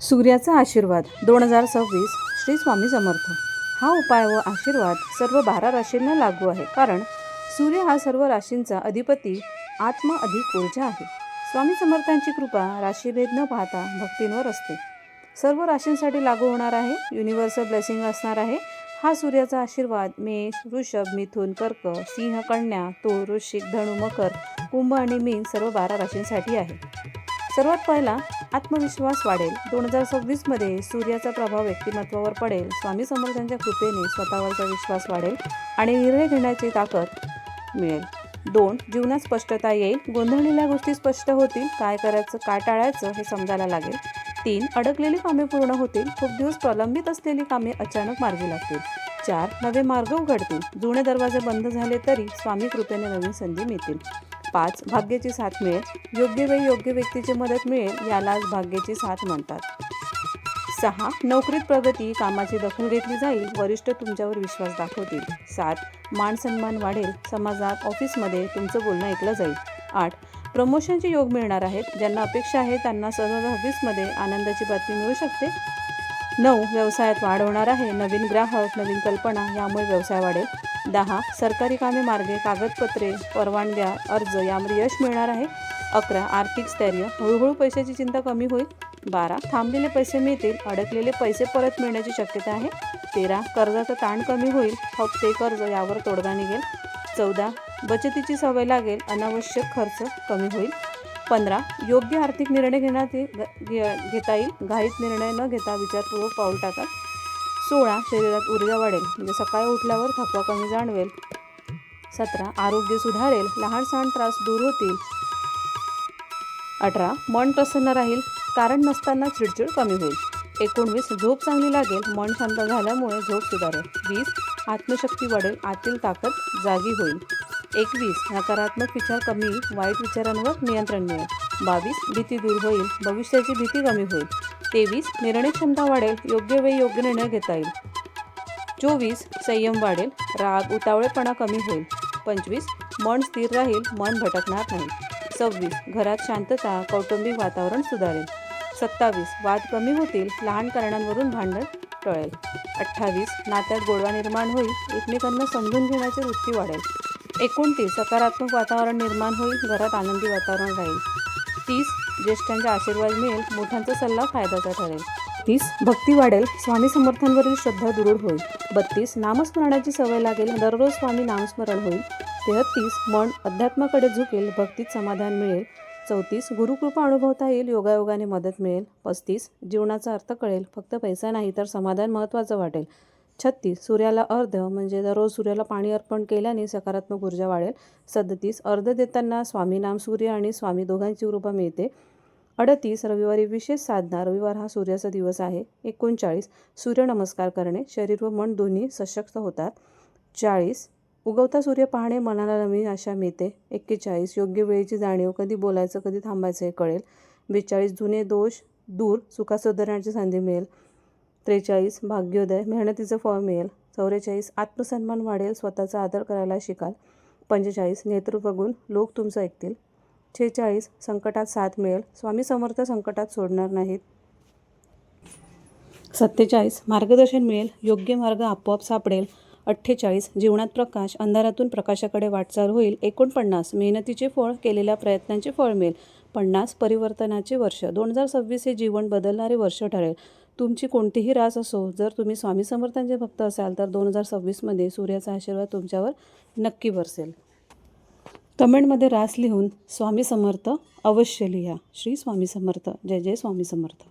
सूर्याचा आशीर्वाद. दोन हजार सव्वीस श्री स्वामी समर्थ. हा उपाय व आशीर्वाद सर्व बारा राशींना लागू आहे. कारण सूर्य हा सर्व राशींचा अधिपती आत्मा अधिक ऊर्जा आहे. स्वामी समर्थांची कृपा राशीभेद न पाहता भक्तींवर असते. सर्व राशींसाठी लागू होणार आहे. युनिव्हर्सल ब्लेसिंग असणार आहे. हा सूर्याचा आशीर्वाद मेष वृषभ मिथुन कर्क सिंह कन्या तो वृश्चिक धनु मकर कुंभ आणि मीन सर्व बारा राशींसाठी आहे. सर्वात पहिला आत्मविश्वास वाढेल. दोन हजार सव्वीसमध्ये सूर्याचा प्रभाव व्यक्तिमत्वावर पडेल. स्वामी समर्थांच्या कृपेने स्वतःवरचा विश्वास वाढेल आणि निर्णय घेण्याची ताकद मिळेल. दोन जीवनात स्पष्टता येईल. गोंधळलेल्या गोष्टी स्पष्ट होतील. काय करायचं काय टाळायचं हे समजायला लागेल. तीन अडकलेली कामे पूर्ण होतील. खूप दिवस प्रलंबित असलेली कामे अचानक मार्गी लागतील. चार नवे मार्ग उघडतील. जुने दरवाजे बंद झाले तरी स्वामी कृपेने नवीन संधी मिळतील. पाच भाग्याची साथ मिळेल. योग्य वेळी योग्य व्यक्तीची मदत मिळेल यालाच भाग्याची साथ म्हणतात. सहा नोकरीत प्रगती कामाची दखल घेतली जाईल वरिष्ठ तुमच्यावर विश्वास दाखवतील. सात मान सन्मान वाढेल समाजात ऑफिसमध्ये तुमचं बोलणं ऐकलं जाईल. आठ प्रमोशनचे योग मिळणार आहेत ज्यांना अपेक्षा आहे त्यांना सहज ऑफिसमध्ये आनंदाची बातमी मिळू शकते. नऊ व्यवसायात वाढ होणार आहे नवीन ग्राहक नवीन कल्पना यामुळे व्यवसाय वाढेल. दहा सरकारी कामे मार्गे कागदपत्रे परवानग्या अर्ज यामध्ये यश मिळणार आहे. अकरा आर्थिक स्थैर्य हळूहळू पैशाची चिंता कमी होईल. बारा थांबलेले पैसे मिळतील अडकलेले पैसे परत मिळण्याची शक्यता आहे. तेरा कर्जाचा ताण कमी होईल हप्ते कर्ज यावर तोडगा निघेल. चौदा बचतीची सवय लागेल अनावश्यक खर्च कमी होईल. पंधरा योग्य आर्थिक निर्णय घेण्यात घे- घेता येईल. घाईत निर्णय न घेता विचारपूर्वक पाऊल टाका. सोळा शरीरात ऊर्जा वाढेल. म्हणजे सकाळी उठल्यावर थकवा कमी जाणवेल. सतरा आरोग्य सुधारेल. लहानसहान त्रास दूर होतील. अठरा मन प्रसन्न राहील. कारण नसताना चिडचिड कमी होईल. एकोणवीस झोप चांगली लागेल. मन शांत झाल्यामुळे झोप सुधारेल. वीस आत्मशक्ती वाढेल. आतील ताकद जागी होईल. एकवीस नकारात्मक विचार कमी वाईट विचारांवर नियंत्रण मिळेल. बावीस भीती दूर होईल. भविष्याची भीती कमी होईल. तेवीस निर्णय क्षमता वाढेल योग्य वेळी योग्य निर्णय घेता येईल. चोवीस संयम वाढेल राग उतावळेपणा कमी होईल. पंचवीस मन स्थिर राहील मन भटकणार नाही. सव्वीस घरात शांतता कौटुंबिक वातावरण सुधारेल. सत्तावीस वाद कमी होतील लहान कारणांवरून भांडण टळेल. अठ्ठावीस नात्यात गोडवा निर्माण होईल एकमेकांना समजून घेण्याची वृत्ती वाढेल. एकोणतीस सकारात्मक वातावरण निर्माण होईल घरात आनंदी वातावरण राहील. तीस ज्येष्ठांचा आशीर्वाद मिळेल मोठ्यांचा सल्ला फायद्याचा ठरेल. तीस भक्ती वाढेल स्वामी समर्थांवरील श्रद्धा दृढ होईल. बत्तीस नामस्मरणाची सवय लागेल दररोज स्वामी नामस्मरण होईल. तेहत्तीस मन अध्यात्माकडे झुकेल भक्तीत समाधान मिळेल. चौतीस गुरुकृपा अनुभवता येईल योगायोगाने मदत मिळेल. पस्तीस जीवनाचा अर्थ कळेल फक्त पैसा नाही तर समाधान महत्त्वाचं वाटेल. छत्तीस सूर्याला अर्ध म्हणजे दररोज सूर्याला पाणी अर्पण केल्याने सकारात्मक ऊर्जा वाढेल. सदतीस अर्ध देताना स्वामी नाम सूर्य आणि स्वामी दोघांची कृपा मिळते. अडतीस रविवारी विशेष साधना रविवार हा सूर्याचा दिवस आहे. एकोणचाळीस सूर्यनमस्कार करणे शरीर व मन दोन्ही सशक्त होतात. चाळीस उगवता सूर्य पाहणे मनाला नवीन आशा मिळते. एक्केचाळीस योग्य वेळेची जाणीव कधी बोलायचं कधी थांबायचं हे कळेल. बेचाळीस जुने दोष दूर सुखासुधारण्याची संधी मिळेल. त्रेचाळीस भाग्योदय मेहनतीचं फळ मिळेल. चौवेचाळीस आत्मसन्मान वाढेल स्वतःचा आदर करायला शिकाल. पंचेचाळीस नेतृत्व गुण लोक तुमचं ऐकतील. छेचाळीस संकटात साथ मिळेल. स्वामी समर्थ संकटात सोडणार नाहीत. सत्तेचाळीस मार्गदर्शन मिळेल. योग्य मार्ग आपोआप सापडेल. अठ्ठेचाळीस जीवनात प्रकाश अंधारातून प्रकाशाकडे वाटचाल होईल. एकोणपन्नास मेहनतीचे फळ केलेल्या प्रयत्नांचे फळ मिळेल. पन्नास परिवर्तनाचे वर्ष. दोन हजार सव्वीस हे जीवन बदलणारे वर्ष ठरेल. तुमची कोणतीही रास असो जर तुम्ही स्वामी समर्थांचे भक्त असाल तर दोन हजार सव्वीसमध्ये सूर्याचा आशीर्वाद तुमच्यावर नक्की बरसेल. कमेंटमध्ये रास लिहून स्वामी समर्थ अवश्य लिहा. श्री स्वामी समर्थ. जय जय स्वामी समर्थ.